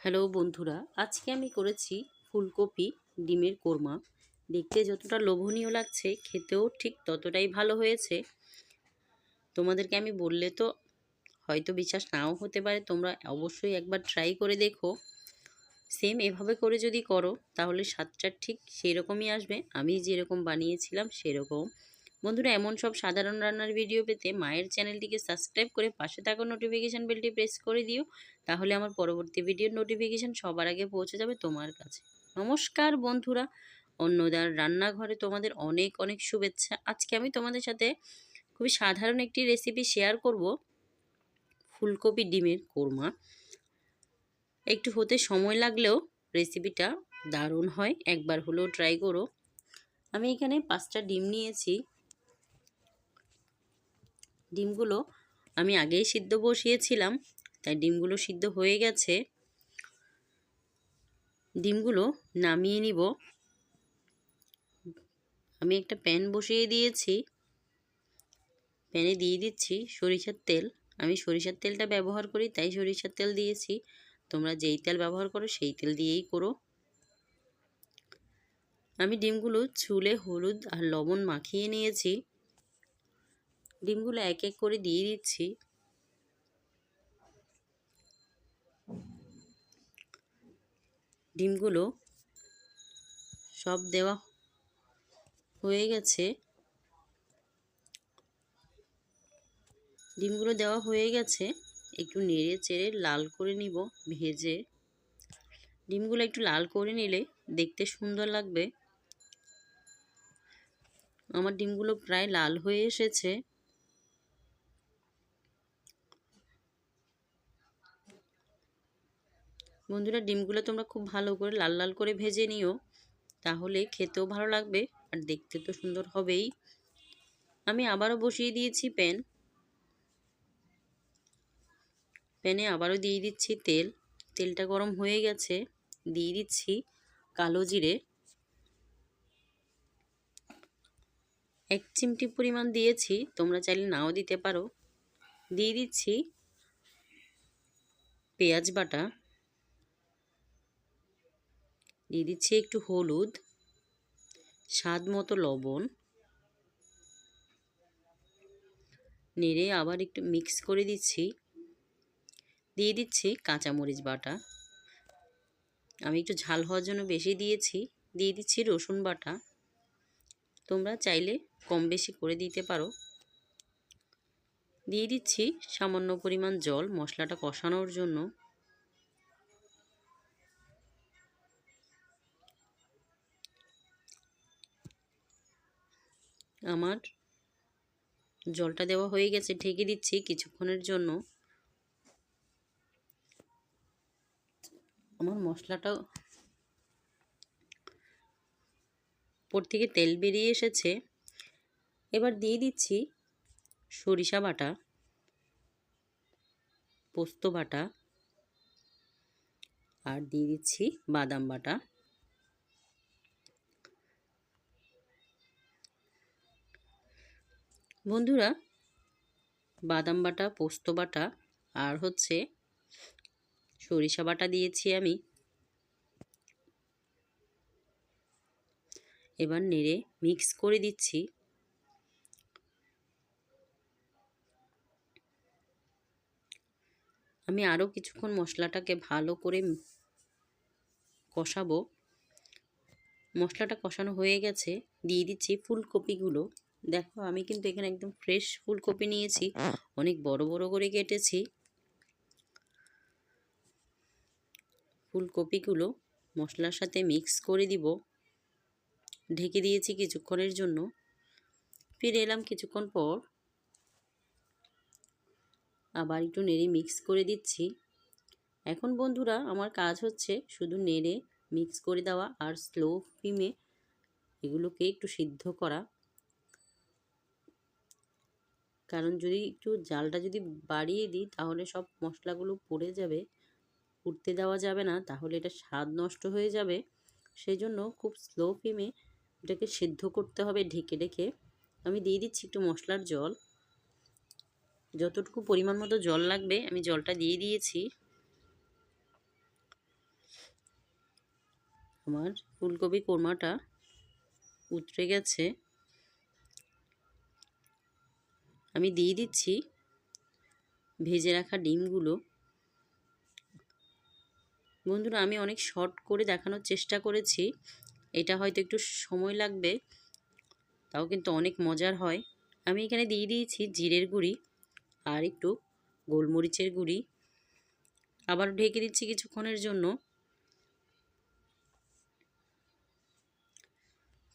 Hello বন্ধুরা, আজকে আমি করেছি ফুলকপি ডিমের কোরমা। দেখতে যতটা লোভনীয় লাগছে, খেতেও ঠিক ততটাই ভালো হয়েছে। তোমাদেরকে আমি বললে তো হয়তো বিশ্বাস নাও হতে পারে, তোমরা অবশ্যই একবার ট্রাই করে দেখো। সেম এভাবে করে যদি করো, তাহলে স্বাদটা ঠিক সেরকমই আসবে। আমি যেরকম বানিয়েছিলাম সেরকম। বন্ধুরা, এমন সব সাধারণ রান্নার ভিডিও পেতে মায়ের চ্যানেলটিকে সাবস্ক্রাইব করে পাশে থাকা নোটিফিকেশান বেলটি প্রেস করে দিও। তাহলে আমার পরবর্তী ভিডিওর নোটিফিকেশান সবার আগে পৌঁছে যাবে তোমার কাছে। নমস্কার বন্ধুরা, অন্নদার রান্নাঘরে তোমাদের অনেক অনেক শুভেচ্ছা। আজকে আমি তোমাদের সাথে খুবই সাধারণ একটি রেসিপি শেয়ার করব। ফুলকপি ডিমের কোরমা। একটু হতে সময় লাগলেও রেসিপিটা দারুণ হয়, একবার হলেও ট্রাই করো। আমি এখানে পাঁচটা ডিম নিয়েছি। ডিমগুলো আমি আগেই সিদ্ধ বসিয়েছিলাম, তাই ডিমগুলো সিদ্ধ হয়ে গেছে। ডিমগুলো নামিয়ে নিব। আমি একটা প্যান বসিয়ে দিয়েছি। প্যানে দিয়ে দিচ্ছি সরিষার তেল। আমি সরিষার তেলটা ব্যবহার করি, তাই সরিষার তেল দিয়েছি। তোমরা যেই তেল ব্যবহার করো, সেই তেল দিয়েই করো। আমি ডিমগুলো চুলে হলুদ আর লবণ মাখিয়ে নিয়েছি। ডিমগুলো এক এক করে দিয়ে দিচ্ছি। ডিমগুলো সব দেওয়া হয়ে গেছে। ডিমগুলো দেওয়া হয়ে গেছে। একটু নেড়ে চেড়ে লাল করে নিব ভেজে। ডিমগুলো একটু লাল করে নিলে দেখতে সুন্দর লাগবে। আমার ডিমগুলো প্রায় লাল হয়ে এসেছে। বন্ধুরা, ডিমগুলো তোমরা খুব ভালো করে লাল লাল করে ভেজে নিও, তাহলে খেতেও ভালো লাগবে আর দেখতে তো সুন্দর হবেই। আমি আবারও বসিয়ে দিয়েছি প্যান। প্যানে আবারও দিয়ে দিচ্ছি তেল। তেলটা গরম হয়ে গেছে, দিয়ে দিচ্ছি কালো জিরে। এক চিমটি পরিমাণ দিয়েছি, তোমরা চাইলে নাও দিতে পারো। দিয়ে দিচ্ছি পেঁয়াজ বাটা। দিয়ে দিচ্ছি একটু হলুদ, স্বাদ মতো লবণ। নেড়ে আবার একটু মিক্স করে দিচ্ছি। দিয়ে দিচ্ছি কাঁচামরিচ বাটা। আমি একটু ঝাল হওয়ার জন্য বেশি দিয়েছি। দিয়ে দিচ্ছি রসুন বাটা। তোমরা চাইলে কম বেশি করে দিতে পারো। দিয়ে দিচ্ছি সামান্য পরিমাণ জল, মশলাটা কষানোর জন্য। আমার জলটা দেওয়া হয়ে গেছে, ঢেকে দিচ্ছি কিছুক্ষণের জন্য। আমার মশলাটা উপর থেকে তেল বেরিয়ে এসেছে। এবার দিয়ে দিচ্ছি সরিষা বাটা, পোস্ত বাটা, আর দিয়ে দিচ্ছি বাদাম বাটা। বন্ধুরা, বাদাম বাটা, পোস্ত বাটা আর হচ্ছে সরিষা বাটা দিয়েছি আমি। এবার নেড়ে মিক্স করে দিচ্ছি। আমি আরও কিছুক্ষণ মশলাটাকে ভালো করে কষাবো। মশলাটা কষানো হয়ে গেছে, দিয়ে দিচ্ছি ফুলকপিগুলো। দেখো, আমি কিন্তু এখানে একদম ফ্রেশ ফুলকপি নিয়েছি। অনেক বড় বড় করে কেটেছি। ফুলকপিগুলো মশলার সাথে মিক্স করে দিব। ঢেকে দিয়েছি কিছুক্ষণের জন্য। ফিরে এলাম কিছুক্ষণ পর। আবার একটু নেড়ে মিক্স করে দিচ্ছি। এখন বন্ধুরা, আমার কাজ হচ্ছে শুধু নেড়ে মিক্স করে দেওয়া আর স্লো ফ্লেমে এগুলোকে একটু সিদ্ধ করা। কারণ যদি একটু জালটা যদি বাড়িয়ে দিই, তাহলে সব মশলাগুলো পড়ে যাবে। উঠতে দেওয়া যাবে না, তাহলে এটা স্বাদ নষ্ট হয়ে যাবে। সেই জন্য খুব স্লো ফ্লেমে এটাকে সিদ্ধ করতে হবে ঢেকে ঢেকে আমি দিয়ে দিচ্ছি একটু মশলার জল। যতটুকু পরিমাণ মতো জল লাগবে, আমি জলটা দিয়ে দিয়েছি। আমার ফুলকপি কোরমাটা উতরে গেছে। আমি দিয়ে দিচ্ছি ভেজে রাখা ডিমগুলো। বন্ধুরা, আমি অনেক শর্ট করে দেখানোর চেষ্টা করেছি। এটা হয়তো একটু সময় লাগবে, তাও কিন্তু অনেক মজার হয়। আমি এখানে দিয়ে দিয়েছি জিরের গুঁড়ি আর একটু গোলমরিচের গুঁড়ি। আবার ঢেকে দিচ্ছি কিছুক্ষণের জন্য।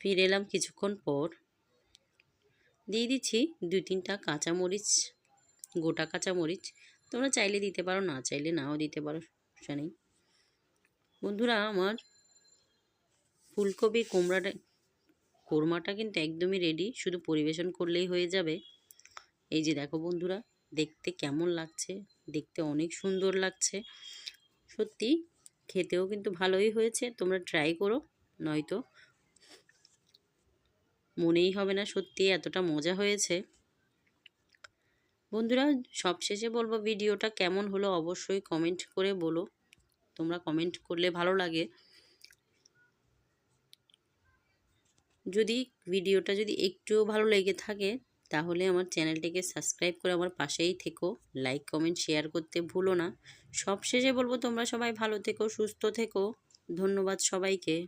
ফিরে এলাম কিছুক্ষণ পর। দিয়ে দিচ্ছি দুই তিনটা কাঁচামরিচ, গোটা কাঁচামরিচ। তোমরা চাইলে দিতে পারো, না চাইলে নাও দিতে পারো, সমস্যা নেই। বন্ধুরা, আমার ফুলকপি কোমড়াটা, কোরমাটা কিন্তু একদমই রেডি শুধু পরিবেশন করলেই হয়ে যাবে। এই যে দেখো বন্ধুরা, দেখতে কেমন লাগছে, দেখতে অনেক সুন্দর লাগছে। সত্যি, খেতেও কিন্তু ভালোই হয়েছে, তোমরা ট্রাই করো, নয়তো মনেই হবে না সত্যি এতটা মজা হয়েছে। বন্ধুরা, সবশেষে বলব ভিডিওটা কেমন হলো অবশ্যই কমেন্ট করে বলো। তোমরা কমেন্ট করলে ভালো লাগে। যদি ভিডিওটা যদি একটুও ভালো লেগে থাকে, তাহলে আমার চ্যানেলটিকে সাবস্ক্রাইব করে আমার পাশেই থেকো। লাইক কমেন্ট শেয়ার করতে ভুলো না। সবশেষে বলব তোমরা সবাই ভালো থেকো, সুস্থ থেকো। ধন্যবাদ সবাইকে।